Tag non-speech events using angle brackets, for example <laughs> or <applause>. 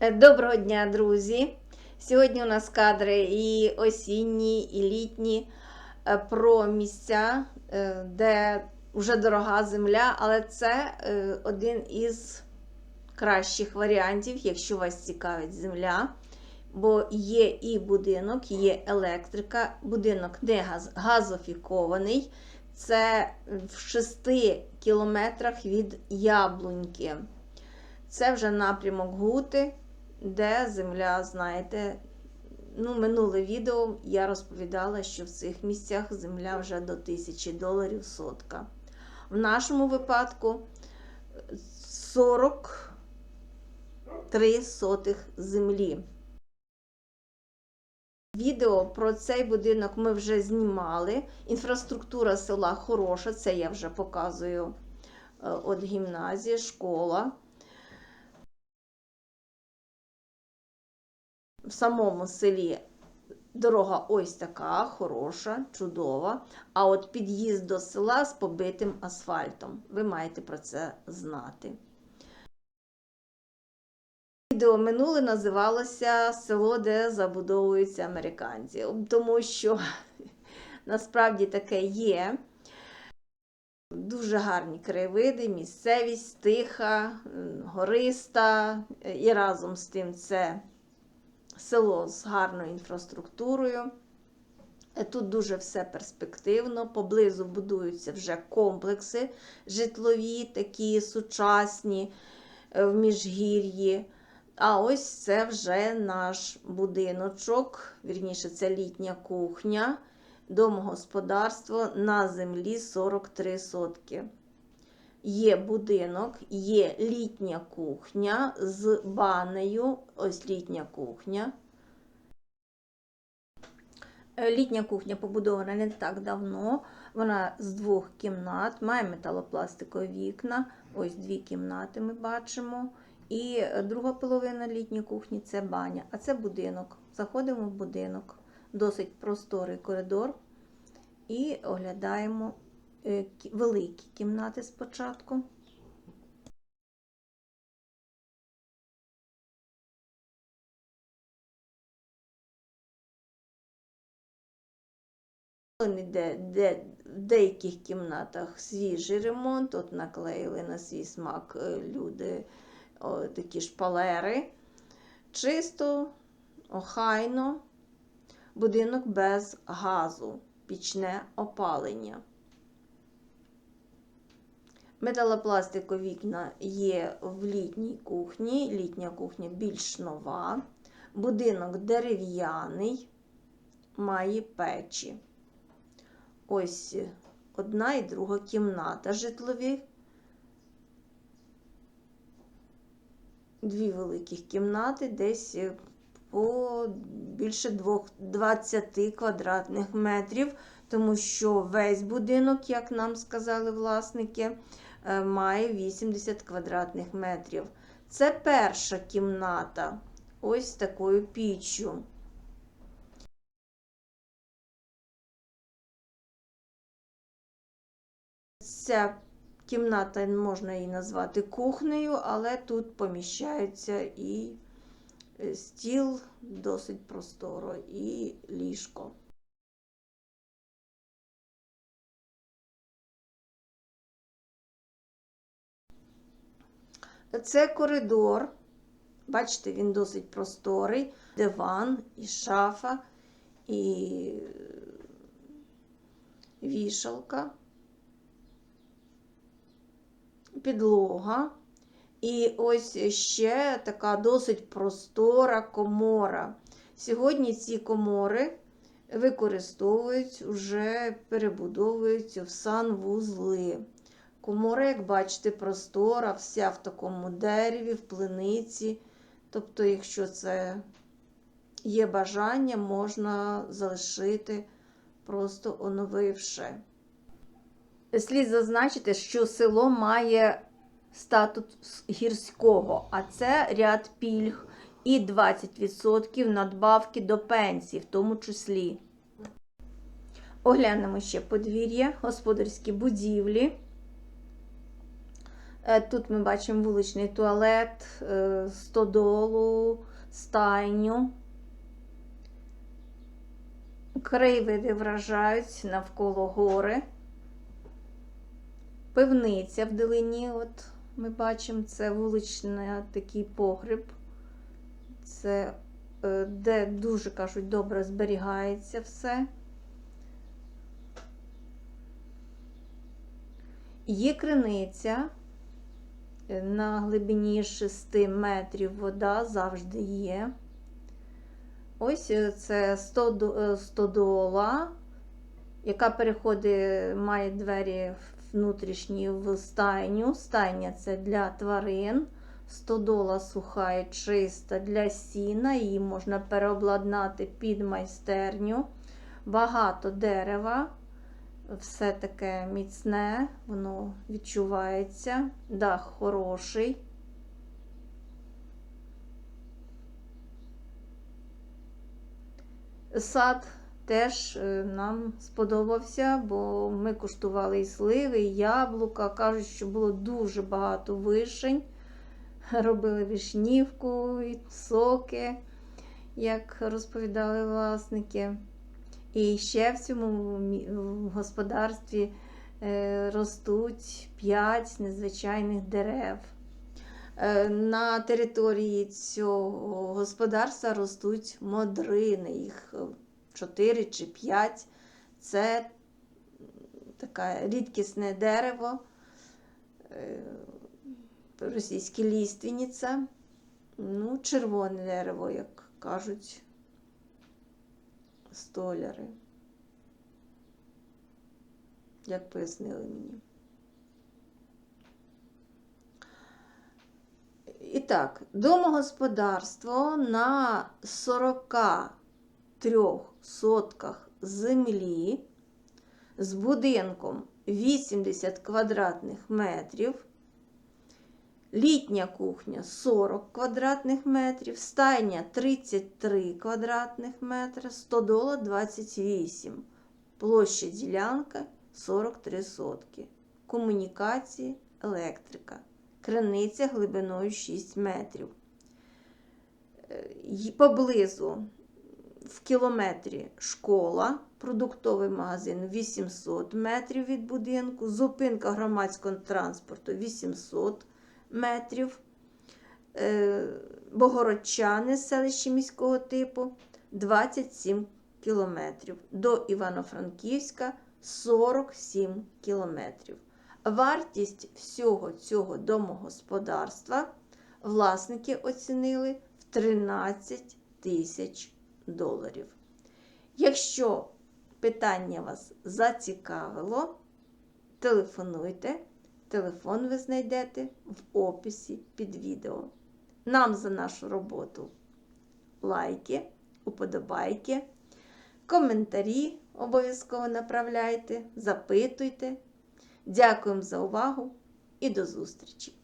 Е, Доброго дня, друзі! Сьогодні у нас кадри і осінні, і літні е, про місця, е, де вже дорога земля, але це один із кращих варіантів, якщо вас цікавить земля. Бо є і будинок, є електрика. Будинок не газ- газофікований. Це в 6 кілометрах від Яблуньки. Це вже напрямок Гути, де земля, знаєте, ну, минуле відео я розповідала, що в цих місцях земля вже до 1000 доларів сотка. В нашому випадку 43 сотих землі. Відео про цей будинок ми вже знімали. Інфраструктура села хороша, це я вже показую. Е, От гімназія, школа. В самому селі дорога ось така, хороша, чудова. А от під'їзд до села з побитим асфальтом. Ви маєте про це знати. Відео минуле називалося Село, де забудовуються американці. Тому що <laughs> насправді таке є. Дуже гарні краєвиди, місцевість тиха, гориста. І разом з тим це село з гарною інфраструктурою. Е, Тут дуже все перспективно. Поблизу будуються вже комплекси житлові, такі сучасні е, в міжгір'ї. А ось це вже наш будиночок, вірніше, це літня кухня, домогосподарство на землі 43 сотки. Є будинок, є літня кухня з банею. Ось літня кухня. Е, Літня кухня побудована не так давно. Вона з двох кімнат, має металопластикові вікна. Ось дві кімнати ми бачимо. І друга половина літньої кухні це баня, а це будинок. Заходимо в будинок, досить просторий коридор. І оглядаємо великі кімнати спочатку. Де, де, в деяких кімнатах свіжий ремонт, от наклеїли на свій смак е, люди о, такі шпалери. Чисто, охайно, будинок без газу, пічне опалення. Металопластикові вікна є в літній кухні. Літня кухня більш нова. Будинок дерев'яний, має печі. Ось одна і друга кімната житлові. Дві великих кімнати, десь по більше двох- 20 квадратних метрів, тому що весь будинок, як нам сказали власники, е, має 80 квадратних метрів. Це перша кімната, ось такою піччю. Ця кімната можна її назвати кухнею, але тут поміщаються і е, стіл досить просторо, і ліжко. Це коридор. Бачите, він досить просторий. Диван, і шафа, і вішалка підлога. І ось ще така досить простора комора. Сьогодні ці комори використовують, вже перебудовуються в санвузли. Комора, як бачите, простора, вся в такому дереві, в плениці. Тобто, якщо це є бажання, можна залишити, просто оновивши. Слід зазначити, що село має статус гірського, а це ряд пільг і 20% надбавки до пенсії, в тому числі. Оглянемо ще подвір'я, господарські будівлі. Е, Тут ми бачимо вуличний туалет, е, стодолу, стайню. Краєвиди вражають навколо гори. Пивниця вдалині, от ми бачимо, це вуличний такий погріб. Це е, де дуже кажуть, добре зберігається все. Є криниця. На глибині 6 метрів вода завжди є. Ось е, це стодо- е, стодола, яка переходить, має двері внутрішні в стайню. Стайня це для тварин. Стодола суха і чиста для сіна, її можна переобладнати під майстерню. Багато дерева, все таке міцне, воно відчувається. Дах хороший. Сад теж е, нам сподобався, бо ми куштували і сливи, і яблука. Кажуть, що було дуже багато вишень. <laughs> Робили вишнівку, і соки, як розповідали власники. І ще в цьому господарстві е, ростуть 5 незвичайних дерев. Е, На території цього господарства ростуть модрини, їх 4 чи 5. Це таке рідкісне дерево, е, російське ліственниця, ну, червоне дерево, як кажуть столяри. Як пояснили мені. І так, домогосподарство на 43 сотках землі з будинком 80 квадратних метрів, літня кухня 40 квадратних метрів, стайня 33 квадратних метри, стодола 28, площа ділянка 43 сотки, комунікації, електрика криниця глибиною 6 метрів. Е, Поблизу в кілометрі школа, продуктовий магазин 800 метрів від будинку, зупинка громадського транспорту 800 метрів, Е, Богородчани, селище міського типу 27 кілометрів. До Івано-Франківська 47 кілометрів. Вартість всього цього домогосподарства власники оцінили в 13 тисяч доларів. Якщо питання вас зацікавило, телефонуйте. Телефон ви знайдете в описі під відео. Нам за нашу роботу лайки, уподобайки, коментарі обов'язково направляйте, запитуйте. Дякуємо за увагу і до зустрічі!